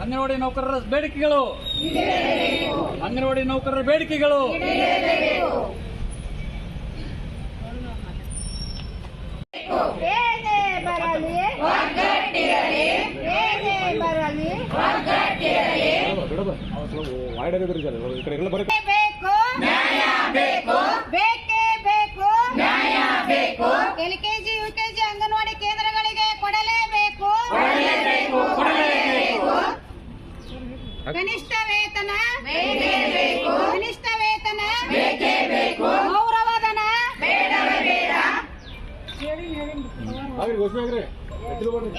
ಅಂಗನವಾಡಿ ನೌಕರರ ಬೇಡಿಕೆಗಳು. ಅಂಗನವಾಡಿ ನೌಕರರ ಬೇಡಿಕೆಗಳು. ಏನೇ ಬರಲಿ. ಏನೇ ಬರಲಿ. ಬೇಕು. ಬೇಕು ಬೇಕೇ. ಬೇಕು.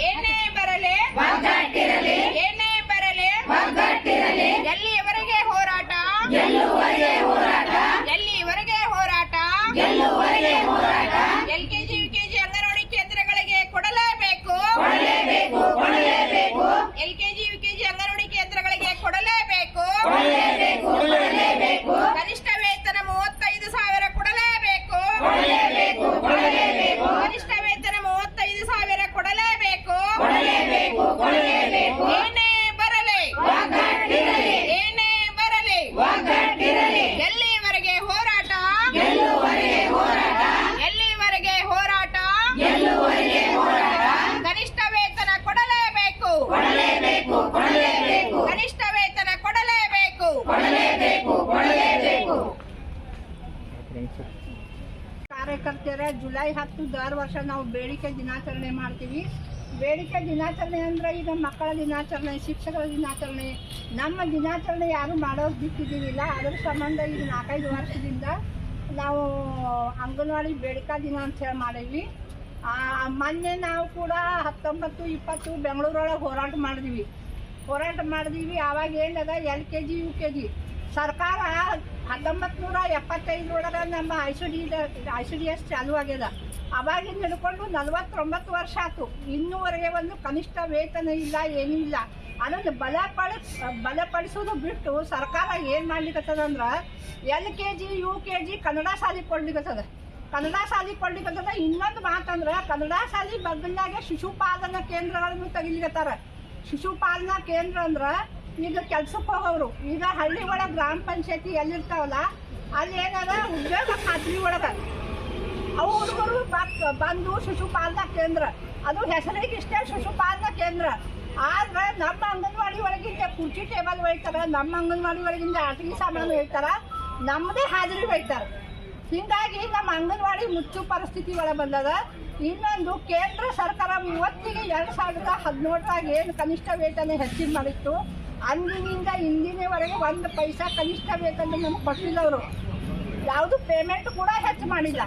ಏನೇ ಬರಲಿ ಏನೇ ಬರಲಿ ಎಲ್ಲಿಯವರೆಗೆ ಹೋರಾಟ? ಎಲ್ಲಿವರೆಗೆ ಹೋರಾಟ? L KG U KG anganwadi ಕೇಂದ್ರಗಳಿಗೆ ಕೊಡಲೇಬೇಕು L KG U KG anganwadi ಕೇಂದ್ರಗಳಿಗೆ ಕೊಡಲೇಬೇಕು ಕನಿಷ್ಠ ವೇತನ ಮೂವತ್ತೈದು ಸಾವಿರ ಕೊಡಲೇಬೇಕು ಕನಿಷ್ಠ ವೇತನ ಮೂವತ್ತೈದು ಸಾವಿರ ಕೊಡಲೇಬೇಕು ಏನೇ ಬರಲಿ ಏನೇ ಬರಲಿ ಎಲ್ಲಿವರೆಗೆ ಹೋರಾಟ ಎಲ್ಲಿವರೆಗೆ ಹೋರಾಟ ಕನಿಷ್ಠ ವೇತನ ಕೊಡಲೇಬೇಕು ಕನಿಷ್ಠ ವೇತನ ಕೊಡಲೇಬೇಕು ಕಾರ್ಯಕರ್ತರ ಜುಲೈ ಹತ್ತು ದರ ವರ್ಷ ನಾವು ಬೇಡಿಕೆ ದಿನಾಚರಣೆ ಮಾಡ್ತೀವಿ. ಬೇಡಿಕೆ ದಿನಾಚರಣೆ ಅಂದ್ರೆ ಈಗ ಮಕ್ಕಳ ದಿನಾಚರಣೆ, ಶಿಕ್ಷಕರ ದಿನಾಚರಣೆ. ನಮ್ಮ ದಿನಾಚರಣೆ ಯಾರು ಮಾಡೋದು ಬಿಟ್ಟಿದ್ದೀವಿಲ್ಲ. ಅದ್ರ ಸಂಬಂಧ ಈಗ ನಾಲ್ಕೈದು ವರ್ಷದಿಂದ ನಾವು ಅಂಗನವಾಡಿ ಬೇಡಿಕಾ ದಿನ ಅಂತ ಹೇಳಿ ಮಾಡೀವಿ ಮೊನ್ನೆ ನಾವು ಕೂಡ ಹತ್ತೊಂಬತ್ತು, ಇಪ್ಪತ್ತು ಬೆಂಗಳೂರೊಳಗೆ ಹೋರಾಟ ಮಾಡಿದ್ವಿ. ಹೋರಾಟ ಮಾಡಿದೀವಿ. ಆವಾಗ ಏನದ L K G, U K G. ಸರ್ಕಾರ ಹತ್ತೊಂಬತ್ತು ನೂರ ಎಪ್ಪತ್ತೈದರೊಳಗೆ ನಮ್ಮ I C D I C D S ಚಾಲು ಆಗ್ಯದ. ಅವಾಗಿಂದ ಹಿಡ್ಕೊಂಡು ನಲವತ್ತೊಂಬತ್ತು ವರ್ಷ ಆಯ್ತು. ಇನ್ನೂವರೆಗೆ ಒಂದು ಕನಿಷ್ಠ ವೇತನ ಇಲ್ಲ, ಏನೂ ಇಲ್ಲ. ಅದನ್ನು ಬಲಪಡ, ಬಲಪಡಿಸೋದು ಬಿಟ್ಟು ಸರ್ಕಾರ ಏನು ಮಾಡ್ಲಿಕ್ಕತ್ತದಂದ್ರೆ L K G, U K G Kannada ಶಾಲೆ ಕೊಡ್ಲಿಕ್ಕತ್ತದ ಕನ್ನಡ ಶಾಲೆ ಕೊಡ್ಲಿಕ್ಕತ್ತದ ಇನ್ನೊಂದು ಮಾತಂದ್ರೆ ಕನ್ನಡ ಶಾಲೆ ಬದಲಾಗೆ ಶಿಶುಪಾಲನಾ ಕೇಂದ್ರಗಳನ್ನು ತೆಗಿಲಿಕತ್ತಾರ. ಶಿಶುಪಾಲನಾ ಕೇಂದ್ರ ಅಂದ್ರೆ ಈಗ ಕೆಲ್ಸಕ್ಕೆ ಹೋಗೋರು ಈಗ ಹಳ್ಳಿ ಒಳಗೆ ಗ್ರಾಮ ಪಂಚಾಯತಿ ಎಲ್ಲಿರ್ತಾವಲ್ಲ, ಅಲ್ಲಿ ಏನದ ಉದ್ಯೋಗ ಖಾತ್ರಿ ಒಳಗೆ. ಅವು ಹುಡುಗರು ಬಂದು ಶಿಶುಪಾಲನಾ ಕೇಂದ್ರ. ಅದು ಹೆಸರಿಗೆ ಇಷ್ಟೇ ಶಿಶುಪಾಲನಾ ಕೇಂದ್ರ. ಆದ್ರೆ ನಮ್ಮ ಅಂಗನವಾಡಿ ಒಳಗಿಂದ ಕುರ್ಚಿ ಟೇಬಲ್ ಒಯ್ತಾರ, ನಮ್ಮ ಅಂಗನವಾಡಿ ಒಳಗಿಂದ ಆಟಿಕೆ ಸಾಮಾನು ಒಯ್ತಾರ ನಮ್ಮದೇ ಹಾಜರಿ ಒಯ್ತಾರ. ಹಿಂಗಾಗಿ ನಮ್ಮ ಅಂಗನವಾಡಿ ಮುಚ್ಚು ಪರಿಸ್ಥಿತಿ ಒಳಗೆ ಬಂದದ. ಇನ್ನೊಂದು, ಕೇಂದ್ರ ಸರ್ಕಾರ ಇವತ್ತಿಗೆ ಎರಡು ಸಾವಿರದ ಹದಿನೇಳರಾಗ ಏನು ಕನಿಷ್ಠ ವೇತನ ಹೆಚ್ಚಿನ ಮಾಡಿತ್ತು? ಅಂದಿನಿಂದ ಇಂದಿನವರೆಗೆ ಒಂದು ಪೈಸಾ ಕನಿಷ್ಠ ಬೇಕಂದ್ರೆ ನಮ್ಗೆ ಕೊಟ್ಟಿಲ್ಲ ಅವರು. ಯಾವುದು ಪೇಮೆಂಟ್ ಕೂಡ ಹೆಚ್ಚು ಮಾಡಿಲ್ಲ.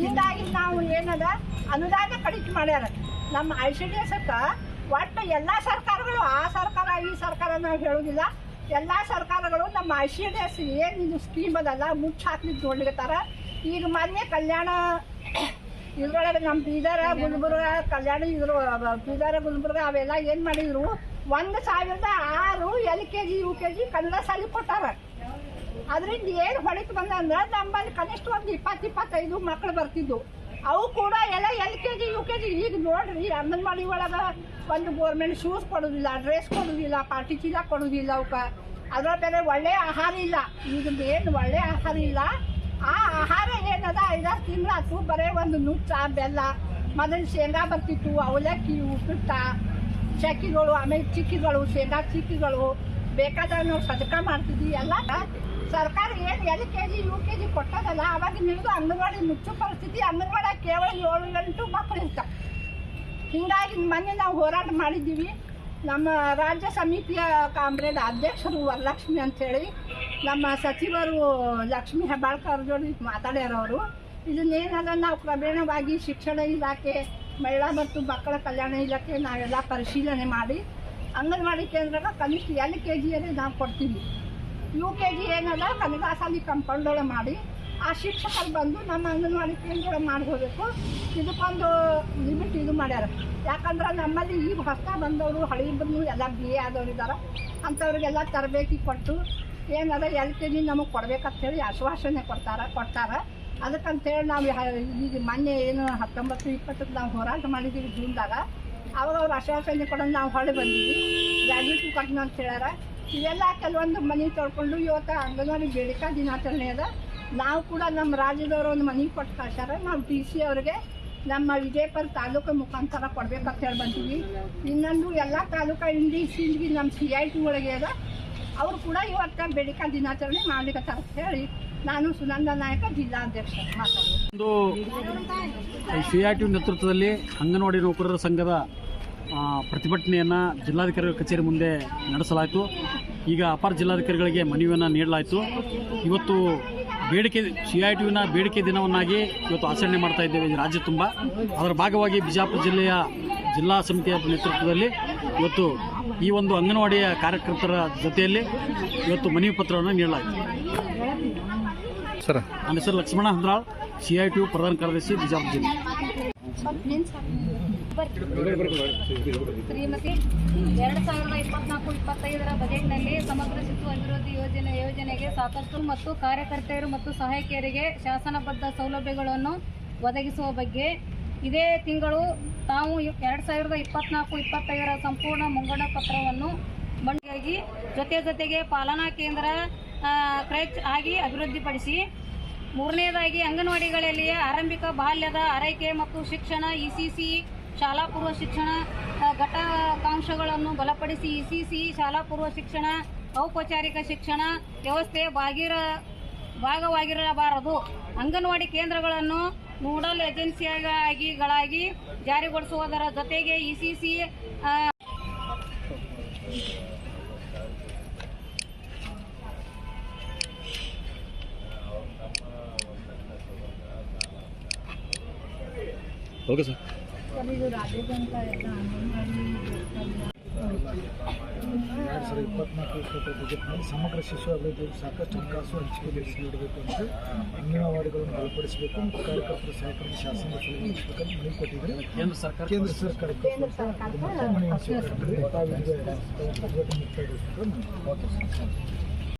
ಹೀಗಾಗಿ ನಾವು ಏನದ? ಅನುದಾನ ಕಡಿಮೆ ಮಾಡ್ಯಾರ. ನಮ್ಮ ಐ ಸಿ ಡಿ ಎಸ್ಕ ಒಟ್ಟು ಎಲ್ಲ ಸರ್ಕಾರಗಳು, ಆ ಸರ್ಕಾರ, ಈ ಸರ್ಕಾರ ನಾವು ಹೇಳೋದಿಲ್ಲ. ಎಲ್ಲ ಸರ್ಕಾರಗಳು ನಮ್ಮ ಐ ಸಿ ಡಿ ಎಸ್ ಏನು ಸ್ಕೀಮ್ ಅದಲ್ಲ, ಮುಚ್ಚು ಹಾಕ್ಲಿಕ್ಕೆ ನೋಡ್ಲಿಕತ್ತಾರ ಈಗ ಮೊನ್ನೆ ಕಲ್ಯಾಣ, ಇದ್ರೊಳಗೆ ನಮ್ಮ ಬೀದರ, ಗುಲ್ಬರ್ಗ, ಕಲ್ಯಾಣ ಇದ್ರು, ಬೀದರ, ಗುಲ್ಬರ್ಗ ಅವೆಲ್ಲ ಏನು ಮಾಡಿದ್ರು? ಒಂದು ಸಾವಿರದ ಆರು L K G, U K G Kannada ಸಾಲಿ ಕೊಟ್ಟಾರ. ಅದರಿಂದ ಏನು ಹೊಳಿತು ಬಂದಂದ್ರೆ ನಮ್ಮಲ್ಲಿ ಕನಿಷ್ಠ ಒಂದು ಇಪ್ಪತ್ತು, ಇಪ್ಪತ್ತೈದು ಮಕ್ಕಳು ಬರ್ತಿದ್ವು. ಅವು ಕೂಡ ಎಲ್ಲ L K G, U K G. ಈಗ ನೋಡ್ರಿ, ಅಂಗನವಾಡಿ ಒಳಗೆ ಒಂದು ಗೋರ್ಮೆಂಟ್ ಶೂಸ್ ಕೊಡೋದಿಲ್ಲ ಡ್ರೆಸ್ ಕೊಡೋದಿಲ್ಲ, ಪಾರ್ಟಿ ಚೀಲ ಕೊಡೋದಿಲ್ಲ ಅವಕ್ಕೆ ಅದರ ಬೇರೆ ಒಳ್ಳೆಯ ಆಹಾರ ಇಲ್ಲ. ಈಗ ಏನು ಒಳ್ಳೆಯ ಆಹಾರ ಇಲ್ಲ. ಆ ಆಹಾರ ಏನದ? ಐದಾರು ತಿಂಗಳಾತು ಬರೇ ಒಂದು ನುಚ್ಚ, ಬೆಲ್ಲ, ಮೊದಲು ಶೇಂಗಾ ಬರ್ತಿತ್ತು, ಅವಲಕ್ಕಿ, ಉಪ್ಪಿಟ್ಟ ಚಕ್ಕಿಗಳು, ಆಮೇಲೆ ಚಿಕ್ಕಿಗಳು, ಶೇಂಗಾ ಚಿಕ್ಕಿಗಳು ಬೇಕಾದಾಗ ನಾವು ಸದಕ ಮಾಡ್ತಿದ್ವಿ. ಎಲ್ಲ ಸರ್ಕಾರ ಏನು L K G U K G ಕೊಟ್ಟದಲ್ಲ, ಅವಾಗ ನಿಲ್ದು ಅಂಗನವಾಡಿ ಮುಚ್ಚು ಪರಿಸ್ಥಿತಿ, ಅಂಗನವಾಡಿ ಕೇವಲ ಏಳು, ಎಂಟು ಮಕ್ಕಳು ಇರ್ತಾರೆ ಹೀಗಾಗಿ ಮೊನ್ನೆ ನಾವು ಹೋರಾಟ ಮಾಡಿದ್ದೀವಿ. ನಮ್ಮ ರಾಜ್ಯ ಸಮಿತಿಯ ಕಾಮ್ರೇಡ್ ಅಧ್ಯಕ್ಷರು ವರಲಕ್ಷ್ಮಿ ಅಂಥೇಳಿ ನಮ್ಮ ಸಚಿವರು ಲಕ್ಷ್ಮೀ ಹೆಬ್ಬಾಳ್ಕರ್ ಜೋಡಿ ಮಾತಾಡ್ಯಾರವರು. ಇದನ್ನೇನಲ್ಲ, ನಾವು ಕ್ರಮೇಣವಾಗಿ ಶಿಕ್ಷಣ ಇಲಾಖೆ ಮಹಿಳಾ ಮತ್ತು ಮಕ್ಕಳ ಕಲ್ಯಾಣ ಇಲಾಖೆ ನಾವೆಲ್ಲ ಪರಿಶೀಲನೆ ಮಾಡಿ ಅಂಗನವಾಡಿ ಕೇಂದ್ರನ ಕನಿಷ್ಠ ಎಲ್ ಕೆ ಜಿಯಲ್ಲಿ ನಾವು ಕೊಡ್ತೀವಿ. ಯು ಕೆ ಜಿ ಏನಲ್ಲ ಕನ್ನಡ ಕಂಪೌಂಡೊಳ ಕಂಪೌಂಡ್ ಮಾಡಿ ಆ ಶಿಕ್ಷಕರು ಬಂದು ನಮ್ಮ ಅಂಗನವಾಡಿ ಕೇಂದ್ರ ಮಾಡಿ ಹೋಗಬೇಕು ಇದಕ್ಕೊಂದು ಲಿಮಿಟ್ ಇದು ಮಾಡ್ಯಾರ. ಯಾಕಂದ್ರೆ ನಮ್ಮಲ್ಲಿ ಈಗ ಹೊಸ ಬಂದವರು, ಹಳಿ ಬಂದು ಎಲ್ಲ ಬಿ ಎ ಆದವ್ರು ಇದ್ದಾರೆ ಅಂಥವ್ರಿಗೆಲ್ಲ ತರಬೇತಿ ಕೊಟ್ಟು ಏನದ ಎಲ್ ಕೆ ಜಿ ನಮಗೆ ಕೊಡ್ಬೇಕಂತೇಳಿ ಆಶ್ವಾಸನೆ ಕೊಡ್ತಾರ ಕೊಡ್ತಾರ. ಅದಕ್ಕಂತೇಳಿ ನಾವು ಈಗ ಮೊನ್ನೆ ಏನು ಹತ್ತೊಂಬತ್ತು ಇಪ್ಪತ್ತಕ್ಕೆ ನಾವು ಹೋರಾಟ ಮಾಡಿದ್ದೀವಿ ಜೂನ್ದಾಗ, ಅವಾಗ ಅವ್ರು ಆಶ್ವಾಸನೆ ಕೊಡೋದು ನಾವು ಹೊಳೆ ಬಂದೀವಿ ಗ್ರಾಜ್ಯುಯೇಟ್ ಕೊಟ್ಟನು ಅಂತ ಹೇಳ್ಯಾರ, ಇವೆಲ್ಲ ಕೆಲವೊಂದು ಮನೆ ತೊಳ್ಕೊಂಡು ಇವತ್ತು ಅಂಗನವಾಡಿ ಬೇಡಿಕಾ ದಿನಾಚರಣೆ ಅದ. ನಾವು ಕೂಡ ನಮ್ಮ ರಾಜ್ಯದವರು ಒಂದು ಮನೆ ಕೊಟ್ಟು ಕಳ್ಸ್ಯಾರ. ನಾವು ಡಿ ಸಿ ಅವ್ರಿಗೆ ನಮ್ಮ ವಿಜಯಪುರ ತಾಲೂಕು ಮುಖಾಂತರ ಕೊಡ್ಬೇಕಂತ ಹೇಳಿ ಬಂದೀವಿ ಇನ್ನೊಂದು ಎಲ್ಲ ತಾಲೂಕು ಇಂಡಿ ಸಿಂಡ್ಗಿ ನಮ್ಮ ಸಿ ಐ ಟಿ ಒಳಗೆ ಅದ. ಅವರು ಕೂಡ ಇವತ್ತು ಬೇಡಿಕಾ ದಿನಾಚರಣೆ ಮಾಡ್ಲಿಕ್ಕೆ ಹೇಳಿ ನಾನು ಸುನಂದ ನಾಯಕ, ಜಿಲ್ಲಾಧ್ಯಕ್ಷ. ಸಿ ಟಿ ನೇತೃತ್ವದಲ್ಲಿ ಅಂಗನವಾಡಿ ನೌಕರರ ಸಂಘದ ಪ್ರತಿಭಟನೆಯನ್ನು ಜಿಲ್ಲಾಧಿಕಾರಿಗಳ ಕಚೇರಿ ಮುಂದೆ ನಡೆಸಲಾಯಿತು. ಈಗ ಅಪರ ಜಿಲ್ಲಾಧಿಕಾರಿಗಳಿಗೆ ಮನವಿಯನ್ನು ನೀಡಲಾಯಿತು. ಇವತ್ತು ಬೇಡಿಕೆ ಸಿ ಐ ಟಿವಿನ ಬೇಡಿಕೆ ದಿನವನ್ನಾಗಿ ಇವತ್ತು ಆಚರಣೆ ಮಾಡ್ತಾ ಇದ್ದೇವೆ ರಾಜ್ಯ ತುಂಬ. ಅದರ ಭಾಗವಾಗಿ ಬಿಜಾಪುರ ಜಿಲ್ಲೆಯ ಜಿಲ್ಲಾ ಸಮಿತಿಯ ನೇತೃತ್ವದಲ್ಲಿ ಇವತ್ತು ಈ ಒಂದು ಅಂಗನವಾಡಿಯ ಕಾರ್ಯಕರ್ತರ ಜೊತೆಯಲ್ಲಿ ಇವತ್ತು ಮನವಿ ಪತ್ರವನ್ನು ನೀಡಲಾಯಿತು. ಸರ್. ನನ್ನ ಹೆಸರು Lakshman Handral C I T ಪ್ರಧಾನ ಕಾರ್ಯದರ್ಶಿ ಬಿಜಾಪುರ ಜಿಲ್ಲೆ. ಶ್ರೀಮತಿ ಎರಡು ಸಾವಿರದ ಇಪ್ಪತ್ನಾಲ್ಕು ಇಪ್ಪತ್ತೈದರ ಬಜೆಟ್ನಲ್ಲಿ ಸಮಗ್ರ ಶಿಶು ಅಭಿವೃದ್ಧಿ ಯೋಜನೆ ಯೋಜನೆಗೆ ಸಾಕಷ್ಟು ಮತ್ತು ಕಾರ್ಯಕರ್ತೆಯರು ಮತ್ತು ಸಹಾಯಕಿಯರಿಗೆ ಶಾಸನಬದ್ಧ ಸೌಲಭ್ಯಗಳನ್ನು ಒದಗಿಸುವ ಬಗ್ಗೆ ಇದೇ ತಿಂಗಳು ತಾವು ಎರಡು ಸಾವಿರದ ಇಪ್ಪತ್ನಾಲ್ಕು ಇಪ್ಪತ್ತೈದರ ಸಂಪೂರ್ಣ ಮುಂಗಡ ಪತ್ರವನ್ನು ಮಂಡಿಯಾಗಿ ಜೊತೆ ಜೊತೆಗೆ ಪಾಲನಾ ಕೇಂದ್ರ ಕ್ರಚ್ ಆಗಿ ಅಭಿವೃದ್ಧಿಪಡಿಸಿ ಮೂರನೇದಾಗಿ ಅಂಗನವಾಡಿಗಳಲ್ಲಿ ಆರಂಭಿಕ ಬಾಲ್ಯದ ಆರೈಕೆ ಮತ್ತು ಶಿಕ್ಷಣ ಇಸಿಸಿ ಶಾಲಾ ಪೂರ್ವ ಶಿಕ್ಷಣ ಘಟಕಾಂಶಗಳನ್ನು ಬಲಪಡಿಸಿ ಇಸಿಸಿ ಶಾಲಾ ಪೂರ್ವ ಶಿಕ್ಷಣ, ಔಪಚಾರಿಕ ಶಿಕ್ಷಣ ವ್ಯವಸ್ಥೆ ಭಾಗಿರ, ಭಾಗವಾಗಿರಬಾರದು. ಅಂಗನವಾಡಿ ಕೇಂದ್ರಗಳನ್ನು ನೋಡಲ್ ಏಜೆನ್ಸಿಯಾಗಿಗಳಾಗಿ ಜಾರಿಗೊಳಿಸುವುದರ ಜೊತೆಗೆ ಇಸಿಸಿ ಓಕೆ ಸರ್ ಎರಡು ಸಾವಿರದ ಇಪ್ಪತ್ನಾಲ್ಕು ಇಪ್ಪತ್ತೈದು ಬಜೆಟ್ನಲ್ಲಿ ಸಮಗ್ರ ಶಿಶು ಅಭಿವೃದ್ಧಿಗೆ ಸಾಕಷ್ಟು ಹಣಕಾಸು ಹಂಚಿಕೆ ನೀಡಬೇಕು ಅಂತ ಅಂಗನವಾಡಿಗಳನ್ನು ಬಲಪಡಿಸಬೇಕು ಮತ್ತು ಕಾರ್ಯಕರ್ತರ ಸಹಕಾರ ಶಾಸನ ಸಲ್ಲಿಸಬೇಕಂತ ಮನವಿ ಕೊಟ್ಟಿದ್ದಾರೆ. ಕೇಂದ್ರ ಸರ್ಕಾರ ಕೇಂದ್ರ ಸರ್ಕಾರಕ್ಕೆ ಕೇಂದ್ರ